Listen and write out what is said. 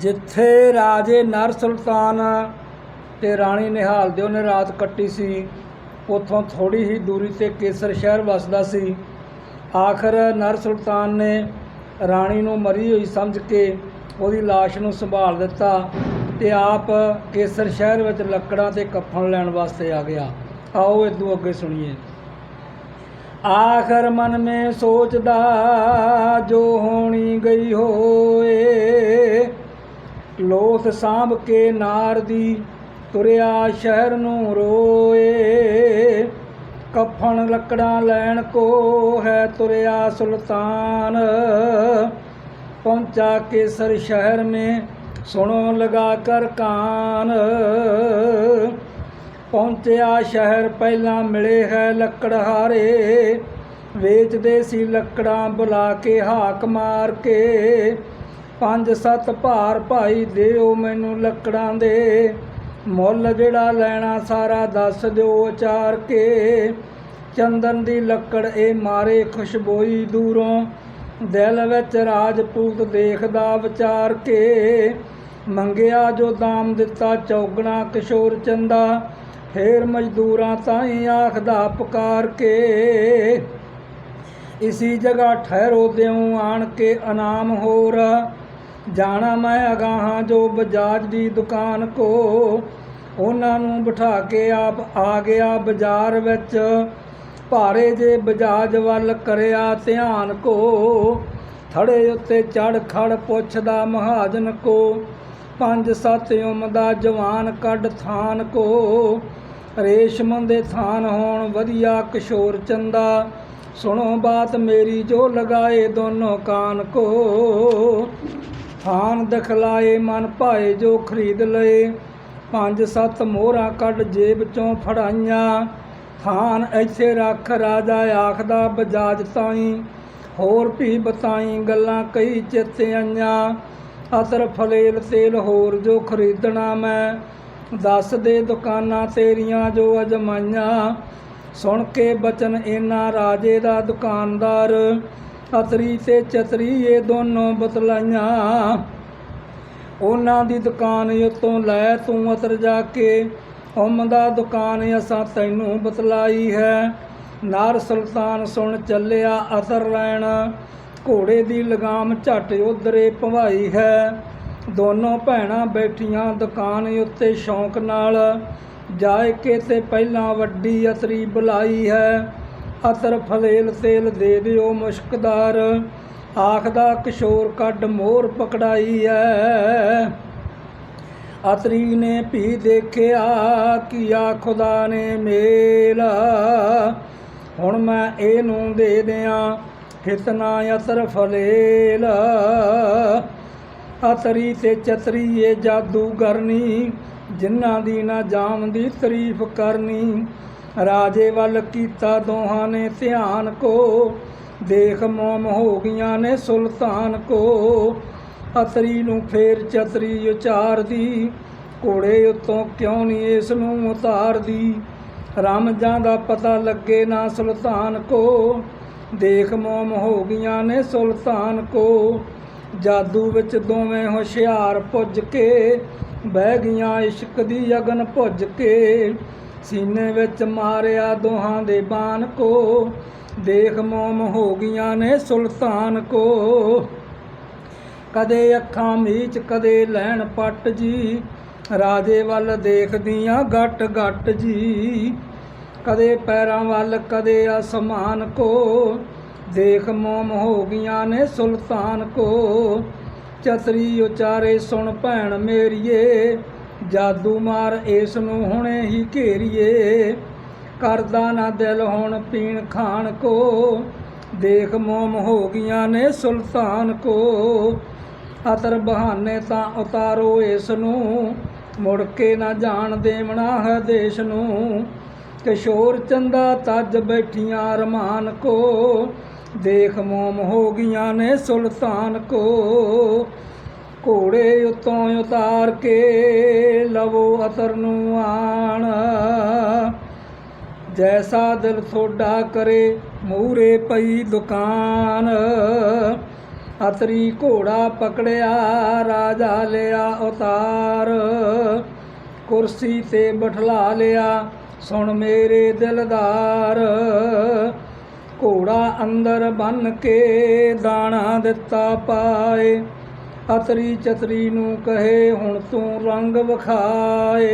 ਜਿੱਥੇ ਰਾਜੇ ਨਰ ਸੁਲਤਾਨ ਤੇ ਰਾਣੀ ਨਿਹਾਲ ਦਿਓ ਨੇ ਰਾਤ ਕੱਟੀ ਸੀ, ਉਥੋਂ ਥੋੜੀ ਹੀ ਦੂਰੀ ਤੇ ਕੇਸਰ ਸ਼ਹਿਰ ਵਸਦਾ ਸੀ। ਆਖਰ ਨਰ ਸੁਲਤਾਨ ਨੇ ਰਾਣੀ ਨੂੰ ਮਰੀ ਹੋਈ ਸਮਝ ਕੇ ਉਹਦੀ ਲਾਸ਼ ਨੂੰ ਸੰਭਾਲ ਦਿੱਤਾ ਤੇ ਆਪ ਕੇਸਰ ਸ਼ਹਿਰ ਵਿੱਚ ਲੱਕੜਾਂ ਤੇ ਕਫਨ ਲੈਣ ਵਾਸਤੇ ਆ ਗਿਆ। ਆਓ ਇਦੋਂ ਅੱਗੇ ਸੁਣੀਏ। ਆਖਰ ਮਨ ਮੇ ਸੋਚਦਾ ਜੋ ਹੋਣੀ ਗਈ ਹੋਏ ਲੋਥ ਸਾਂਭ ਕੇ ਨਾਰ ਦੀ ਤੁਰਿਆ ਸ਼ਹਿਰ ਨੂੰ ਰੋਏ। ਕਫਨ ਲੱਕੜਾਂ ਲੈਣ ਕੋ ਹੈ ਤੁਰਿਆ ਸੁਲਤਾਨ। ਪਹੁੰਚਾ ਕੇਸਰ ਸ਼ਹਿਰ ਮੇ, ਸੁਣੋ ਲਗਾ ਕਰ ਕਾਨ। ਪਹੁੰਚਿਆ ਸ਼ਹਿਰ ਪਹਿਲਾਂ ਮਿਲੇ ਹੈ ਲੱਕੜਹਾਰੇ ਵੇਚਦੇ ਸੀ ਲੱਕੜਾਂ ਬੁਲਾ ਕੇ ਹਾਕ ਮਾਰ ਕੇ। ਪੰਜ ਸੱਤ ਭਾਰ ਭਾਈ ਦਿਓ ਮੈਨੂੰ ਲੱਕੜਾਂ ਦੇ। ਮੁੱਲ ਜਿਹੜਾ ਲੈਣਾ ਸਾਰਾ ਦੱਸ ਦਿਓ ਚਾਰ ਕੇ। ਚੰਦਨ ਦੀ ਲੱਕੜ ਇਹ ਮਾਰੇ ਖੁਸ਼ਬੋਈ ਦੂਰੋਂ। ਦਿਲ ਵਿੱਚ ਰਾਜਪੂਤ ਦੇਖਦਾ ਵਿਚਾਰ ਕੇ। ਮੰਗਿਆ ਜੋ ਦਾਮ ਦਿੱਤਾ ਚੌਗਣਾ ਕਿਸ਼ੋਰ ਚੰਦਾ। ਫੇਰ ਮਜ਼ਦੂਰਾਂ ਤਾਈਂ ਆਖਦਾ ਪੁਕਾਰ ਕੇ। ਇਸੀ ਜਗ੍ਹਾ ਠਹਿਰੋ ਦਿਉ ਆਣ ਕੇ ਇਨਾਮ ਹੋਰ। ਜਾਣਾ ਮੈਂ ਅਗਾਹਾਂ ਜੋ ਬਜਾਜ ਦੀ ਦੁਕਾਨ ਕੋ। ਉਹਨਾਂ ਨੂੰ ਬਿਠਾ ਕੇ ਆਪ ਆ ਗਿਆ ਬਾਜ਼ਾਰ ਵਿੱਚ। ਭਾਰੇ ਜੇ ਬਜਾਜ ਵੱਲ ਕਰਿਆ ਧਿਆਨ ਕੋ। ਥੜੇ ਉੱਤੇ ਚੜ ਖੜ ਪੁੱਛਦਾ ਮਹਾਜਨ ਕੋ। ਪੰਜ ਸੱਤ ਉਮਦਾ ਜਵਾਨ ਕੱਢ ਥਾਨ ਕੋ। ਰੇਸ਼ਮ ਦੇ ਥਾਨ ਹੋਣ ਵਧੀਆ ਕਿਸ਼ੋਰ ਚੰਦਾ। ਸੁਣੋ ਬਾਤ ਮੇਰੀ ਜੋ ਲਗਾਏ ਦੋਨੋਂ ਕਾਨ ਕੋ। ਥਾਨ ਦਿਖਲਾਏ, ਮਨ ਭਾਏ ਜੋ ਖਰੀਦ ਲਏ। ਪੰਜ ਸੱਤ ਮੋਹਰਾਂ ਕੱਢ ਜੇਬ ਚੋਂ ਫੜਾਈਆਂ। ਥਾਨ ਇੱਥੇ ਰੱਖ ਰਾਜਾ ਆਖਦਾ, ਬਜਾਜ ਤਾਈ, ਹੋਰ ਵੀ ਬਤਾਈ ਗੱਲਾਂ ਕਈ ਚਿੱਤੇ ਆਈਆਂ। ਅਤਰ ਫਲੇਲ ਤੇਲ ਹੋਰ ਜੋ ਖਰੀਦਣਾ ਮੈਂ, ਦੱਸ ਦੇ ਦੁਕਾਨਾਂ ਤੇਰੀਆਂ ਜੋ ਅਜਮਾਈਆਂ। ਸੁਣ ਕੇ ਬਚਨ ਇਹਨਾਂ ਰਾਜੇ ਦਾ ਦੁਕਾਨਦਾਰ ਅਤਰੀ ਤੇ ਚਤਰੀ ਇਹ ਦੋਨੋਂ ਬਤਲਾਈਆਂ। ਉਹਨਾਂ ਦੀ ਦੁਕਾਨ ਉਤੋਂ ਲੈ ਤੂੰ ਅਤਰ ਜਾ ਕੇ ਉਮ ਦਾ ਦੁਕਾਨ ਅਸਾਂ ਤੈਨੂੰ ਬਤਲਾਈ ਹੈ। ਨਾਰ ਸੁਲਤਾਨ ਸੁਣ ਚੱਲਿਆ ਅਤਰ ਲੈਣ ਘੋੜੇ ਦੀ ਲਗਾਮ ਝਟ ਉਧਰੇ ਭਵਾਈ ਹੈ। ਦੋਨੋਂ ਭੈਣਾਂ ਬੈਠੀਆਂ ਦੁਕਾਨ ਉੱਤੇ ਸ਼ੌਂਕ ਨਾਲ, ਜਾਇਕੇ ਤੇ ਪਹਿਲਾਂ ਵੱਡੀ ਅਤਰੀ ਬੁਲਾਈ ਹੈ। ਅਤਰ ਫਲੇਲ ਤੇਲ ਦੇ ਦਿਓ ਮੁਸ਼ਕਦਾਰ। ਆਖਦਾ, ਕਿਸ਼ੋਰ ਕੱਢ ਮੋਰ ਪਕੜਾਈ ਹੈ ਅਤਰੀ ਨੇ ਵੀ ਦੇਖਿਆ ਕੀਆ, ਖੁਦਾ ਨੇ ਮੇਲ। ਹੁਣ ਮੈਂ ਇਹਨੂੰ ਦੇ ਦਿਆਂ ਕਿਤਨਾ ਅਤਰ ਫਲੇਲ। ਅਤਰੀ ਤੇ ਚਤਰੀ ਇਹ ਜਾਦੂਗਰਨੀ, ਜਿਨ੍ਹਾਂ ਦੀ ਨਾ ਜਾਮ ਦੀ ਤਾਰੀਫ ਕਰਨੀ। ਰਾਜੇ ਵੱਲ ਕੀਤਾ ਦੋਹਾਂ ਨੇ ਧਿਆਨ ਕੋ। ਦੇਖ ਮੋਮ ਹੋ ਗਈਆਂ ਨੇ ਸੁਲਤਾਨ ਕੋ। ਅਤਰੀ ਨੂੰ ਫੇਰ ਚਤਰੀ ਉਚਾਰਦੀ, ਘੋੜੇ ਉਤੋਂ ਕਿਉਂ ਨਹੀਂ ਇਸ ਨੂੰ ਉਤਾਰਦੀ? ਰਾਮਜਾਂ ਦਾ ਪਤਾ ਲੱਗੇ ਨਾ ਸੁਲਤਾਨ ਕੋ। ਦੇਖ ਮੋਮ ਹੋ ਗਈਆਂ ਨੇ ਸੁਲਤਾਨ ਕੋ। ਜਾਦੂ ਵਿੱਚ ਦੋਵੇਂ ਹੁਸ਼ਿਆਰ ਪੁੱਜ ਕੇ, ਬਹਿ ਗਈਆਂ ਇਸ਼ਕ ਦੀ ਅਗਨ ਭੁੱਜ ਕੇ। ਸੀਨੇ ਵਿੱਚ ਮਾਰਿਆ ਦੋਹਾਂ ਦੇ ਬਾਣ ਕੋ। ਦੇਖ ਮੋਮ ਹੋ ਗਈਆਂ ਨੇ ਸੁਲਤਾਨ ਕੋ। ਕਦੇ ਅੱਖਾਂ ਮੀਚ, ਕਦੇ ਲੈਣ ਪੱਟ ਜੀ। ਰਾਜੇ ਵੱਲ ਦੇਖਦੀਆਂ ਗੱਟ ਗੱਟ ਜੀ। ਕਦੇ ਪੈਰਾਂ ਵੱਲ, ਕਦੇ ਅਸਮਾਨ ਕੋ। ਦੇਖ ਮੋਮ ਹੋ ਗਈਆਂ ਨੇ ਸੁਲਤਾਨ ਕੋ। ਚਤਰੀ ਉਚਾਰੇ ਸੁਣ ਭੈਣ ਮੇਰੀਏ। ਜਾਦੂ ਮਾਰ ਇਸ ਨੂੰ ਹੁਣੇ ਹੀ ਘੇਰੀਏ। ਕਰਦਾ ਨਾ ਦਿਲ ਹੁਣ ਪੀਣ ਖਾਣ ਕੋ। ਦੇਖ ਮੋਮ ਹੋ ਗਈਆਂ ਨੇ ਸੁਲਤਾਨ ਕੋ। ਅਤਰ ਬਹਾਨੇ ਤਾਂ ਉਤਾਰੋ ਇਸ ਨੂੰ ਮੁੜ ਕੇ ਨਾ ਜਾਣ ਦੇਵਣਾ ਹੈ ਦੇਸ਼ ਨੂੰ। ਕਿਸ਼ੋਰ ਚੰਦਾ ਤੱਜ ਬੈਠੀਆਂ ਰਮਾਨ ਕੋ। ਦੇਖ ਮੋਮ ਹੋ ਗਈਆਂ ਨੇ ਸੁਲਤਾਨ ਕੋ। ਘੋੜੇ ਉਤੋਂ ਉਤਾਰ ਕੇ ਲਵੋ ਅਤਰ ਨੂੰ ਆਣ। ਜੈਸਾ ਦਿਲ ਤੁਹਾਡਾ ਕਰੇ ਮੂਰੇ ਪਈ ਦੁਕਾਨ। ਅਤਰੀ ਘੋੜਾ ਪਕੜਿਆ, ਰਾਜਾ ਲਿਆ ਉਤਾਰ। ਕੁਰਸੀ ਤੇ ਬਠਲਾ ਲਿਆ, ਸੁਣ ਮੇਰੇ ਦਿਲਦਾਰ। ਘੋੜਾ ਅੰਦਰ ਬੰਨ ਕੇ ਦਾਣਾ ਦਿੱਤਾ ਪਾਏ। ਅਤਰੀ ਚਤਰੀ ਨੂੰ ਕਹੇ ਹੁਣ ਤੂੰ ਰੰਗ ਵਿਖਾਏ।